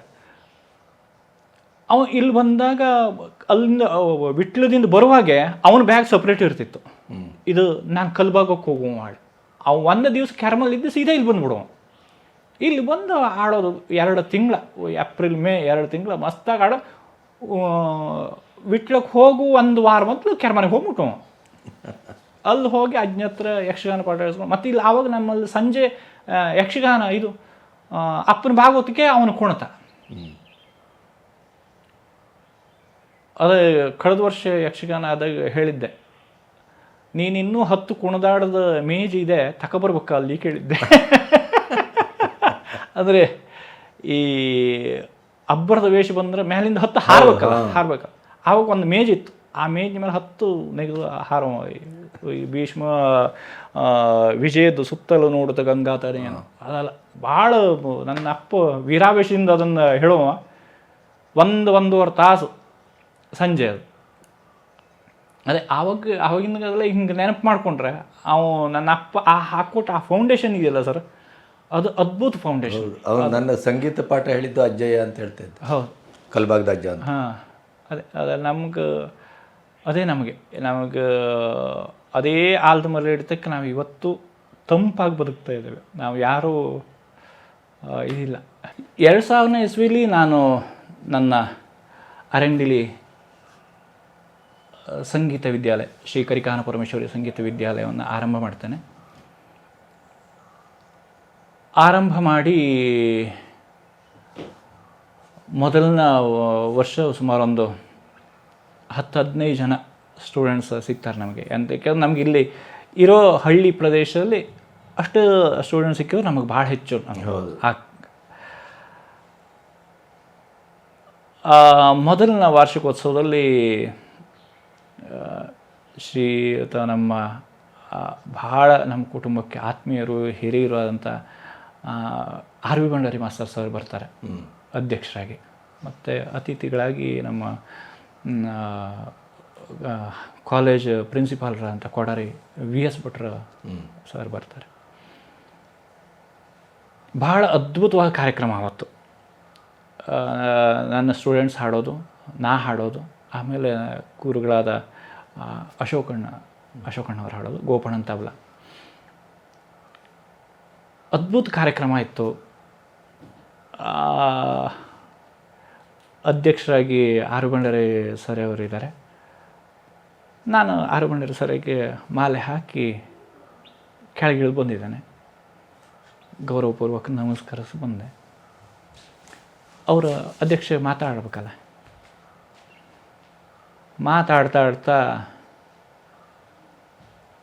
ಅವ ಇಲ್ಲಿ ಬಂದಾಗ ಅಲ್ಲಿಂದ ಬಿಟ್ಲದಿಂದ ವಿಟ್ಲದಿಂದ ಬರುವಾಗೆ ಅವನ ಬ್ಯಾಗ್ ಸಪ್ರೇಟ್ ಇರ್ತಿತ್ತು. ಇದು ನಾನು ಕಲ್ಬಾಗಕ್ಕೆ ಹೋಗುವ ಮಾಡಿ ಅವ ಒಂದು ದಿವಸ ಕ್ಯಾರಮಲ್ ಇದ್ದು ಸೀದಾ ಇಲ್ಲಿ ಬಂದ್ಬಿಡುವ. ಇಲ್ಲಿ ಬಂದು ಆಡೋದು ಎರಡು ತಿಂಗಳ ಏಪ್ರಿಲ್, ಮೇ ಎರಡು ತಿಂಗಳ ಮಸ್ತಾಗಿ ಆಡೋ ವಿಟ್ಲಕ್ಕೆ ಹೋಗು ಒಂದು ವಾರ ಮೊದಲು ಕೆರೆಮನೆಗೆ ಹೋಗ್ಬಿಟ್ಟು ಅಲ್ಲಿ ಹೋಗಿ ಅಜ್ಞತ್ರ ಯಕ್ಷಗಾನ ಪಾಠ ಮತ್ತು ಮತ್ತೆ ಇಲ್ಲಿ ಆವಾಗ ನಮ್ಮಲ್ಲಿ ಸಂಜೆ ಯಕ್ಷಗಾನ ಇದು ಅಪ್ಪನ ಭಾಗವತಕ್ಕೆ ಅವನು ಕುಣಿತ. ಅದೇ ಕಳೆದ ವರ್ಷ ಯಕ್ಷಗಾನ ಆದಾಗ ಹೇಳಿದ್ದೆ. ನೀನಿನ್ನೂ ಹತ್ತು ಕುಣದಾಡದ ಮೇಜ್ ಇದೆ, ತಕಬರ್ಬೇಕು ಅಲ್ಲಿ ಕೇಳಿದ್ದೆ. ಅಂದರೆ ಈ ಅಬ್ಬರದ ವೇಷ ಬಂದರೆ ಮೇಲಿಂದ ಹತ್ತು ಹಾರಬೇಕಲ್ಲ ಹಾರಬೇಕಲ್ಲ ಆವಾಗ ಒಂದು ಮೇಜ್ ಇತ್ತು. ಆ ಮೇಜಿನ ಮೇಲೆ ಹತ್ತು ನೆಗೆದು ಹಾರ ಈ ಭೀಷ್ಮ ವಿಜಯದ ಸುತ್ತಲೂ ನೋಡುತ್ತ ಏನು ಅದಲ್ಲ ಭಾಳ ನನ್ನ ಅಪ್ಪ ವೀರಾವೇಶದಿಂದ ಅದನ್ನು ಹೇಳುವ ಒಂದು ಒಂದೂವರೆ ತಾಸು ಸಂಜೆ ಅದು. ಅದೇ ಆವಾಗ ಆವಾಗಿಂದಲೇ ಹಿಂಗೆ ನೆನಪು ಮಾಡಿಕೊಂಡ್ರೆ ಅವು ನನ್ನ ಅಪ್ಪ ಆ ಹಾಕ್ಕೊಟ್ಟು ಆ ಫೌಂಡೇಶನ್ ಇದೆಯಲ್ಲ ಸರ್ ಅದು ಅದ್ಭುತ ಫೌಂಡೇಶನ್ ಅವನು ನನ್ನ ಸಂಗೀತ ಪಾಠ ಹೇಳಿದ್ದು ಅಜ್ಜಯ್ಯ ಅಂತ ಹೇಳ್ತಾ ಇದ್ದ ಹೌದು. ಕಲ್ಬಾಗ್ದ ಅಜ್ಜ ಅಂತ. ಹಾಂ ಅದೇ ಅದೇ ನಮ್ಗೆ ಅದೇ ನಮಗೆ ನಮಗೆ ಅದೇ ಆಲ್ದ ಮರ ಇಡ್ತಕ್ಕೆ ನಾವು ಇವತ್ತು ತಂಪಾಗಿ ಬದುಕ್ತಾ ಇದ್ದೇವೆ. ನಾವು ಯಾರೂ ಇದಿಲ್ಲ. ಎರಡು ಸಾವಿರನೇ ಇಸ್ವಿಲಿ ನಾನು ನನ್ನ ಅರಂಡಿಲಿ ಸಂಗೀತ ವಿದ್ಯಾಲಯ ಶ್ರೀ ಕರಿಕಾನ ಪರಮೇಶ್ವರಿ ಸಂಗೀತ ವಿದ್ಯಾಲಯವನ್ನು ಆರಂಭ ಮಾಡ್ತೇನೆ. ಆರಂಭ ಮಾಡಿ ಮೊದಲನ ವರ್ಷ ಸುಮಾರು ಒಂದು ಹತ್ತು ಹದಿನೈದು ಜನ ಸ್ಟೂಡೆಂಟ್ಸ್ ಸಿಗ್ತಾರೆ ನಮಗೆ. ಅಂತ ಯಾಕಂದ್ರೆ ನಮ್ಗೆ ಇಲ್ಲಿ ಇರೋ ಹಳ್ಳಿ ಪ್ರದೇಶದಲ್ಲಿ ಅಷ್ಟು ಸ್ಟೂಡೆಂಟ್ಸ್ ಸಿಕ್ಕಿದ್ರು ನಮಗೆ ಭಾಳ ಹೆಚ್ಚು. ಮೊದಲನ ವಾರ್ಷಿಕೋತ್ಸವದಲ್ಲಿ ಶ್ರೀ ಶ್ರೀಯುತ ನಮ್ಮ ಭಾಳ ನಮ್ಮ ಕುಟುಂಬಕ್ಕೆ ಆತ್ಮೀಯರು ಹಿರಿಯರು ಆದಂಥ R V Bhandari master sir ಬರ್ತಾರೆ. ಅಧ್ಯಕ್ಷರಾಗಿ. ಮತ್ತು ಅತಿಥಿಗಳಾಗಿ ನಮ್ಮ ಕಾಲೇಜ್ ಪ್ರಿನ್ಸಿಪಾಲ್ರ ಅಂತ ಕೊಡಾರಿ ವಿ ಎಸ್ ಭಟ್ರ ಸರ್ ಬರ್ತಾರೆ. ಭಾಳ ಅದ್ಭುತವಾದ ಕಾರ್ಯಕ್ರಮ ಆವತ್ತು. ನನ್ನ ಸ್ಟೂಡೆಂಟ್ಸ್ ಹಾಡೋದು ನಾ ಹಾಡೋದು ಆಮೇಲೆ ಗುರುಗಳಾದ ಅಶೋಕಣ್ಣ ಅಶೋಕಣ್ಣವ್ರು ಹಾಡೋದು ಗೋಪಣ್ಣನ ತಬಲ. ಅದ್ಭುತ ಕಾರ್ಯಕ್ರಮ ಇತ್ತು. ಅಧ್ಯಕ್ಷರಾಗಿ ಆರುಗೊಂಡರೆ ಸರ್ ಅವರು ಇದ್ದಾರೆ ನಾನು ಆರುಗೊಂಡರೆ ಸರಿಗೆ ಮಾಲೆ ಹಾಕಿ ಕೆಳಗಿಳಿದು ಬಂದಿದ್ದೇನೆ. ಗೌರವಪೂರ್ವಕ ನಮಸ್ಕರಿಸಿ ಬಂದೆ. ಅವರ ಅಧ್ಯಕ್ಷ ಮಾತಾಡಬೇಕಲ್ಲ. ಮಾತಾಡ್ತಾ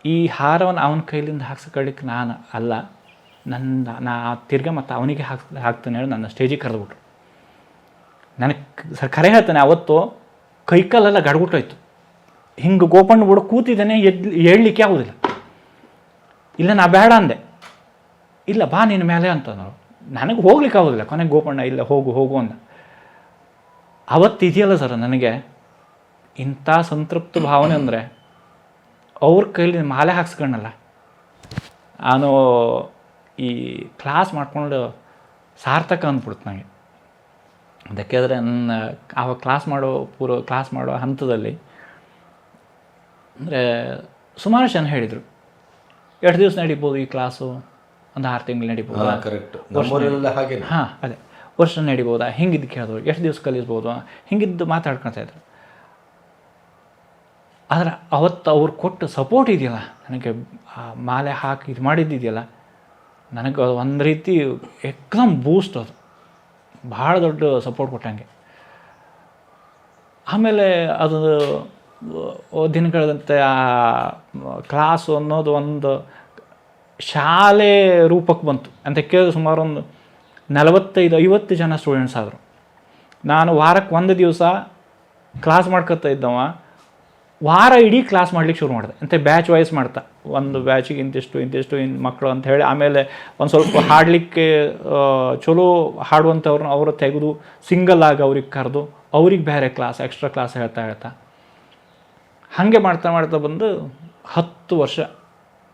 ಈ ಹಾರವನ್ನು ಅವನ ಕೈಲಿಂದ ಹಾಕ್ಸ್ಕೊಳ್ಳಿಕ್ಕೆ ನಾನು ಅಲ್ಲ. ನನ್ನ, ನಾ ತಿರ್ಗ ಮತ್ತು ಅವನಿಗೆ ಹಾಕ್, ಹಾಕ್ತಾನೆ ಹೇಳಿ ನನ್ನ ಸ್ಟೇಜಿಗೆ ಕರೆದುಬಿಟ್ರು. ನನಗೆ ಸರ್ ಕರೆ ಹೇಳ್ತಾನೆ ಅವತ್ತು ಕೈಕಾಲೆಲ್ಲ ಗಡ್ಬಿಟ್ಟೋಯ್ತು ಹಿಂಗೆ ಗೋಪಣ್ಣ ಬಿಡು ಕೂತಿದ್ದಾನೆ, ಎದ್ ಹೇಳಲಿಕ್ಕೆ ಆಗೋದಿಲ್ಲ. ಇಲ್ಲ ನಾ ಬೇಡ ಅಂದೆ. ಇಲ್ಲ ಬಾ ನಿನ್ನ ಮೇಲೆ ಅಂತಂದರು ನನಗೆ ಹೋಗ್ಲಿಕ್ಕೆ ಆಗೋದಿಲ್ಲ, ಕೊನೆಗೆ ಗೋಪಣ್ಣ ಇಲ್ಲ ಹೋಗು ಹೋಗು ಅಂದ. ಅವತ್ತು ಇದೆಯಲ್ಲ ಸರ್ ನನಗೆ, ಇಂಥ ಸಂತೃಪ್ತ ಭಾವನೆ ಅಂದರೆ ಅವ್ರ ಕೈಲಿ ಮಾಲೆ ಹಾಕ್ಸ್ಕೊಂಡಲ್ಲ ನಾನು ಈ ಕ್ಲಾಸ್ ಮಾಡ್ಕೊಂಡು ಸಾರ್ಥಕ ಅಂದ್ಬಿಡ್ತು ನನಗೆ ಅದಕ್ಕಾದ್ರೆ ನನ್ನ ಆವಾಗ ಕ್ಲಾಸ್ ಮಾಡೋ ಪೂರ್ವ ಕ್ಲಾಸ್ ಮಾಡೋ ಹಂತದಲ್ಲಿ ಅಂದರೆ ಸುಮಾರು ಜನ ಹೇಳಿದರು ಎರಡು ದಿವಸ ನಡೀಬೋದು ಈ ಕ್ಲಾಸು ಒಂದು ಆರು ತಿಂಗಳು ನಡೀಬೋದು? ಕರೆಕ್ಟ್ ಹಾಗೆ ಹಾಂ ಅದೇ. ವರ್ಷ ನಡಿಬೋದಾ? ಹಿಂಗಿದ್ದು ಕೇಳಿದ್ರು ಎಷ್ಟು ದಿವಸ ಕಲಿಸ್ಬೋದು. ಹಿಂಗಿದ್ದು ಮಾತಾಡ್ಕೊಳ್ತಾ ಇದ್ರು. ಆದರೆ ಅವತ್ತು ಅವ್ರು ಕೊಟ್ಟು ಸಪೋರ್ಟ್ ಇದೆಯಲ್ಲ? ನನಗೆ ಆ ಮಾಲೆ ಹಾಕಿ ಇದು ಮಾಡಿದ್ದಿದೆಯಲ್ಲ ನನಗೆ ಒಂದು ರೀತಿ ಎಕ್ದಮ್ ಬೂಸ್ಟ್ ಅದು. ಭಾಳ ದೊಡ್ಡ ಸಪೋರ್ಟ್ ಕೊಟ್ಟಂಗೆ. ಆಮೇಲೆ ಅದು ದಿನ ದಿನಗಳಂತೆ ಆ ಕ್ಲಾಸು ಅನ್ನೋದು ಒಂದು ಶಾಲೆ ರೂಪಕ್ಕೆ ಬಂತು. ಅಂತ ಕೇಳಿದ್ರೆ ಸುಮಾರು ಒಂದು ನಲವತ್ತೈದು, ಐವತ್ತು ಜನ ಸ್ಟೂಡೆಂಟ್ಸ್ ಆದರು. ನಾನು ವಾರಕ್ಕೆ ಒಂದು ದಿವಸ ಕ್ಲಾಸ್ ಮಾಡ್ಕೊತಾ ಇದ್ದವ. ವಾರ ಇಡೀ ಕ್ಲಾಸ್ ಮಾಡ್ಲಿಕ್ಕೆ ಶುರು ಮಾಡಿದೆ. ಅಂತ ಬ್ಯಾಚ್ ವೈಸ್ ಮಾಡ್ತಾ. ಒಂದು ಬ್ಯಾಚಿಗೆ ಇಂತಿಷ್ಟು ಇಂತಿಷ್ಟು ಇನ್ ಮಕ್ಕಳು ಅಂತ ಹೇಳಿ ಆಮೇಲೆ ಒಂದು ಸ್ವಲ್ಪ ಹಾಡಲಿಕ್ಕೆ ಚಲೋ ಹಾಡುವಂಥವ್ರನ್ನ ಅವರು ತೆಗೆದು ಸಿಂಗಲ್ ಆಗಿ ಅವ್ರಿಗೆ ಕರೆದು ಅವ್ರಿಗೆ ಬೇರೆ ಕ್ಲಾಸ್ ಎಕ್ಸ್ಟ್ರಾ ಕ್ಲಾಸ್ ಹೇಳ್ತಾ ಹೇಳ್ತಾ. ಹಾಗೆ ಮಾಡ್ತಾ ಮಾಡ್ತಾ ಬಂದು ಹತ್ತು ವರ್ಷ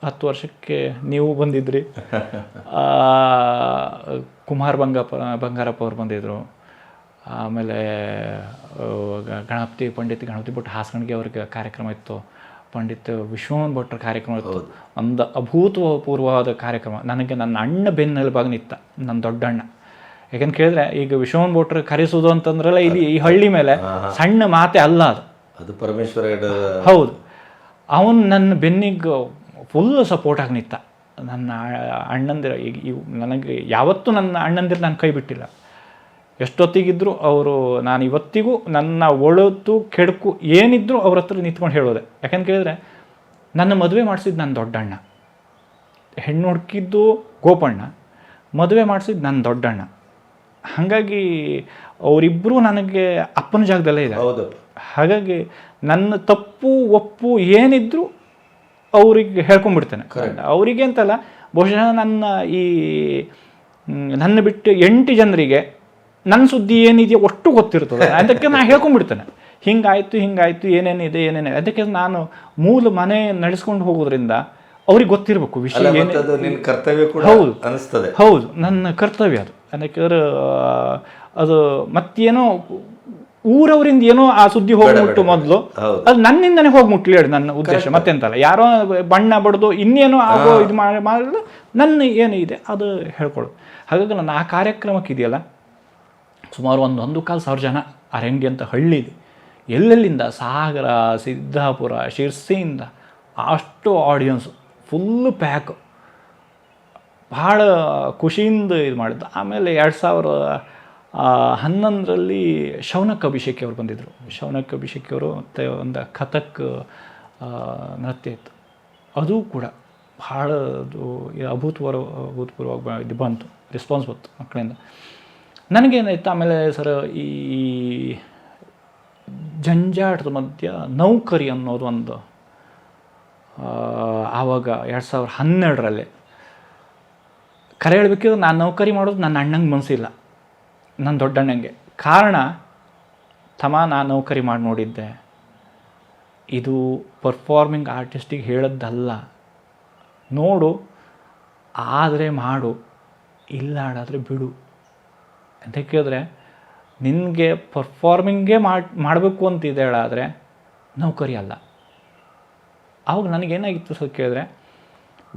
ಹತ್ತು ವರ್ಷಕ್ಕೆ ನೀವು ಬಂದಿದ್ರಿ. ಕುಮಾರ್ ಬಂಗಪ್ಪ ಬಂಗಾರಪ್ಪ ಅವ್ರು ಬಂದಿದ್ದರು ಆಮೇಲೆ ಗಣಪತಿ ಪಂಡಿತ್ ಗಣಪತಿ ಭಟ್ ಹಾಸಣಿಗೆ ಅವ್ರಿಗೆ ಕಾರ್ಯಕ್ರಮ ಇತ್ತು. ಪಂಡಿತ್ ವಿಶ್ವಮೋಹನ್ ಭಟ್ರ ಕಾರ್ಯಕ್ರಮ ಇತ್ತು. ಒಂದು ಅಭೂತಪೂರ್ವವಾದ ಕಾರ್ಯಕ್ರಮ. ನನಗೆ ನನ್ನ ಅಣ್ಣ ಬೆನ್ನೆಲುಬಾಗಿ ನಿಂತ ನನ್ನ ದೊಡ್ಡ ಅಣ್ಣ ಯಾಕಂತ ಕೇಳಿದ್ರೆ ಈಗ ವಿಶ್ವನ್ ಭಟ್ರು ಕರೆಸೋದು ಅಂತಂದ್ರಲ್ಲ ಇಲ್ಲಿ ಈ ಹಳ್ಳಿ ಮೇಲೆ ಸಣ್ಣ ಮಾತೆ ಅಲ್ಲ ಅದು. ಅದು ಪರಮೇಶ್ವರ ಹೌದು. ಅವನು ನನ್ನ ಬೆನ್ನಿಗೆ ಫುಲ್ ಸಪೋರ್ಟ್ ಆಗಿ ನಿತ್ತ ನನ್ನ ಅಣ್ಣಂದಿರ ಈಗ ನನಗೆ ಯಾವತ್ತೂ ನನ್ನ ಅಣ್ಣಂದಿರ ನಾನು ಕೈ ಬಿಟ್ಟಿಲ್ಲ. ಎಷ್ಟೊತ್ತಿಗಿದ್ರು ಅವರು ನಾನು ಇವತ್ತಿಗೂ ನನ್ನ ಒಳತು ಕೆಡಕು ಏನಿದ್ರು ಅವ್ರ ಹತ್ರ ನಿಂತ್ಕೊಂಡು ಹೇಳೋದೆ. ಯಾಕಂತ ಕೇಳಿದ್ರೆ ನನ್ನ ಮದುವೆ ಮಾಡಿಸಿದ್ದು ನನ್ನ ದೊಡ್ಡಣ್ಣ ಹೆಣ್ಣು ಹುಡುಕಿದ್ದು ಗೋಪಣ್ಣ ಮದುವೆ ಮಾಡಿಸಿದ್ದು ನನ್ನ ದೊಡ್ಡಣ್ಣ. ಹಾಗಾಗಿ ಅವರಿಬ್ಬರೂ ನನಗೆ ಅಪ್ಪನ ಜಾಗದಲ್ಲೇ ಇದೆ ಹೌದು. ಹಾಗಾಗಿ ನನ್ನ ತಪ್ಪು ಒಪ್ಪು ಏನಿದ್ರು ಅವ್ರಿಗೆ ಹೇಳ್ಕೊಂಡ್ಬಿಡ್ತೇನೆ. ಅವರಿಗೆ ಅಂತಲ್ಲ ಬಹುಶಃ ನನ್ನ ಈ ನನ್ನ ಬಿಟ್ಟು ಎಂಟು ಜನರಿಗೆ ನನ್ನ ಸುದ್ದಿ ಏನಿದೆಯೋ ಅಷ್ಟು ಗೊತ್ತಿರ್ತದೆ. ಅದಕ್ಕೆ ನಾನು ಹೇಳ್ಕೊಂಡ್ಬಿಡ್ತೇನೆ. ಹಿಂಗಾಯ್ತು ಹಿಂಗಾಯ್ತು ಏನೇನಿದೆ ಏನೇನೆ ಅದಕ್ಕೆ ನಾನು ಮೂಲ ಮನೆ ನಡೆಸ್ಕೊಂಡು ಹೋಗೋದ್ರಿಂದ ಅವ್ರಿಗೆ ಗೊತ್ತಿರಬೇಕು ವಿಷಯ ಏನೇ ಕರ್ತವ್ಯ ಕೂಡ ಹೌದು. ಅನಿಸ್ತದೆ. ಹೌದು ನನ್ನ ಕರ್ತವ್ಯ ಅದು. ಅದಕ್ಕೆ ಅದು ಮತ್ತೇನೋ ಊರವರಿಂದ ಏನೋ ಆ ಸುದ್ದಿ ಹೋಗ್ಬಿಟ್ಟು ಮೊದಲು. ಅದು ನನ್ನಿಂದನೇ ಹೋಗಿ ಮುಟ್ಲಿ ಹೇಳಿ ನನ್ನ ಉದ್ದೇಶ ಮತ್ತೆಂತಲ್ಲ. ಯಾರೋ ಬಣ್ಣ ಬಡ್ದು ಇನ್ನೇನೋ ಆಗೋ ಇದು ಮಾಡಿ ಮಾಡಿದ್ರೆ ನನ್ನ ಏನು ಇದೆ ಅದು ಹೇಳ್ಕೊಳ್ಳೋದು. ಹಾಗಾಗಿ ನಾನು ಆ ಕಾರ್ಯಕ್ರಮಕ್ಕೆ ಇದೆಯಲ್ಲ ಸುಮಾರು ಒಂದು ಒಂದು ಕಾಲು ಸಾವಿರ ಜನ ಅರಣ್ಯ ಅಂತ ಹಳ್ಳಿ ಇದೆ. ಎಲ್ಲೆಲ್ಲಿಂದ? ಸಾಗರ, ಸಿದ್ದಾಪುರ, ಶಿರ್ಸಿಯಿಂದ ಅಷ್ಟು ಆಡಿಯನ್ಸು ಫುಲ್ಲು ಪ್ಯಾಕು ಭಾಳ ಖುಷಿಯಿಂದ ಇದು ಮಾಡಿದ್ದು. ಆಮೇಲೆ ಎರಡು ಸಾವಿರ ಹನ್ನೊಂದರಲ್ಲಿ ಶೌನಕ್ ಅಭಿಷೇಕಿ ಅವರು ಬಂದಿದ್ದರು ಶೌನಕ್ ಅಭಿಷೇಕಿ ಅವರು ಮತ್ತು ಒಂದು ಕಥಕ್ ನೃತ್ಯ ಇತ್ತು. ಅದು ಕೂಡ ಭಾಳ ಅದು ಅಭೂತಪೂರ್ವ ಅಭೂತಪೂರ್ವವಾಗಿ ಇದು ಬಂತು ರೆಸ್ಪಾನ್ಸ್ ಬಂತು ಮಕ್ಕಳಿಂದ. ನನಗೇನಾಯ್ತು ಆಮೇಲೆ ಸರ್ ಈ ಜಂಜಾಟದ ಮಧ್ಯ ನೌಕರಿ ಅನ್ನೋದು ಒಂದು ಆವಾಗ ಎರಡು ಸಾವಿರದ ಹನ್ನೆರಡರಲ್ಲಿ. ಕರೆ ಹೇಳಬೇಕಿದ್ರೆ ನಾನು ನೌಕರಿ ಮಾಡೋದು ನನ್ನ ಅಣ್ಣಂಗೆ ಮನಸ್ಸಿಲ್ಲ ನನ್ನ ದೊಡ್ಡಣ್ಣಂಗೆ. ಕಾರಣ ತಮ ನಾನು ನೌಕರಿ ಮಾಡಿ ನೋಡಿದ್ದೆ. ಇದು ಪರ್ಫಾರ್ಮಿಂಗ್ ಆರ್ಟಿಸ್ಟಿಗೆ ಹೇಳದ್ದಲ್ಲ. ನೋಡು, ಆದರೆ ಮಾಡು, ಇಲ್ಲ ಆಡಾದರೆ ಬಿಡು. ಅಂತ ಕೇಳಿದ್ರೆ ನಿನಗೆ ಪರ್ಫಾರ್ಮಿಂಗೇ ಮಾಡಿ ಮಾಡಬೇಕು ಅಂತಿದೆ ಹೇಳಾದರೆ ನೌಕರಿ ಅಲ್ಲ ಆವಾಗ ನನಗೇನಾಗಿತ್ತು ಸ್ವಲ್ಪ ಕೇಳಿದ್ರೆ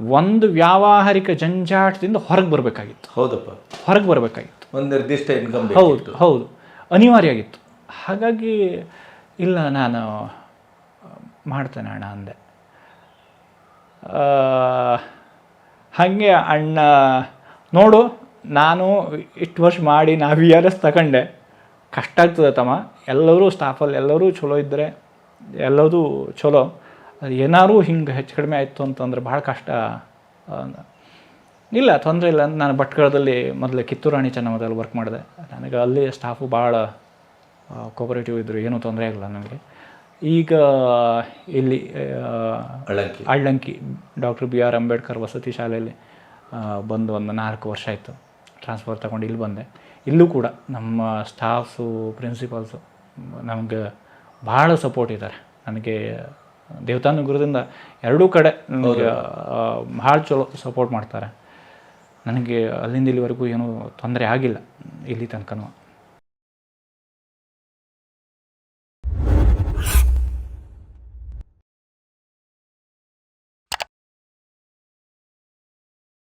ಒಂದು ವ್ಯಾವಹಾರಿಕ ಜಂಜಾಟದಿಂದ ಹೊರಗೆ ಬರಬೇಕಾಗಿತ್ತು. ಹೌದಪ್ಪ. ಹೊರಗೆ ಬರಬೇಕಾಗಿತ್ತು. ಒಂದು ನಿರ್ದಿಷ್ಟ ಇನ್ಕಮ್ ಹೌದು ಹೌದು. ಅನಿವಾರ್ಯ ಆಗಿತ್ತು. ಹಾಗಾಗಿ ಇಲ್ಲ ನಾನು ಮಾಡ್ತೇನೆ ಅಣ್ಣ ಅಂದೆ. ಹಾಗೆ ಅಣ್ಣ ನೋಡು ನಾನು ಇಷ್ಟು ವರ್ಷ ಮಾಡಿ ನಾ ವಿ ಆರ್ ಎಸ್ ತಗೊಂಡೆ ಕಷ್ಟ ಆಗ್ತದೆ ತಮ್ಮ. ಎಲ್ಲರೂ ಸ್ಟಾಫಲ್ಲಿ ಎಲ್ಲರೂ ಚಲೋ ಇದ್ದರೆ ಎಲ್ಲದೂ ಚಲೋ. ಅದು ಏನಾರು ಹಿಂಗೆ ಹೆಚ್ಚು ಕಡಿಮೆ ಆಯಿತು ಅಂತಂದ್ರೆ ಭಾಳ ಕಷ್ಟ ಇಲ್ಲ ತೊಂದರೆ ಇಲ್ಲ ನಾನು ಭಟ್ಕಳದಲ್ಲಿ ಮೊದಲು ಕಿತ್ತೂರಾಣಿ ಚೆನ್ನಮ್ಮದಲ್ಲಿ ವರ್ಕ್ ಮಾಡಿದೆ. ನನಗೆ ಅಲ್ಲಿ ಸ್ಟಾಫು ಭಾಳ ಕೋಪರೇಟಿವ್ ಇದ್ದರು ಏನೂ ತೊಂದರೆ ಆಗಿಲ್ಲ ನನಗೆ ಈಗ ಇಲ್ಲಿ Allanki. Allanki doctor B R Ambedkar ವಸತಿ ಶಾಲೆಯಲ್ಲಿ ಬಂದು ಒಂದು ನಾಲ್ಕು ವರ್ಷ ಆಯಿತು. ಟ್ರಾನ್ಸ್ಫರ್ ತಗೊಂಡು ಇಲ್ಲಿ ಬಂದೆ. ಇಲ್ಲೂ ಕೂಡ ನಮ್ಮ ಸ್ಟಾಫ್ಸು ಪ್ರಿನ್ಸಿಪಾಲ್ಸು ನಮಗೆ ಭಾಳ ಸಪೋರ್ಟ್ ಇದ್ದಾರೆ. ನನಗೆ ದೇವತಾನುಗ್ರಹದಿಂದ ಎರಡೂ ಕಡೆ ನನಗೆ ಭಾಳ ಚಲೋ ಸಪೋರ್ಟ್ ಮಾಡ್ತಾರೆ. ನನಗೆ ಅಲ್ಲಿಂದ ಇಲ್ಲಿವರೆಗೂ ಏನೂ ತೊಂದರೆ ಆಗಿಲ್ಲ. ಇಲ್ಲಿ ತನಕನೂ.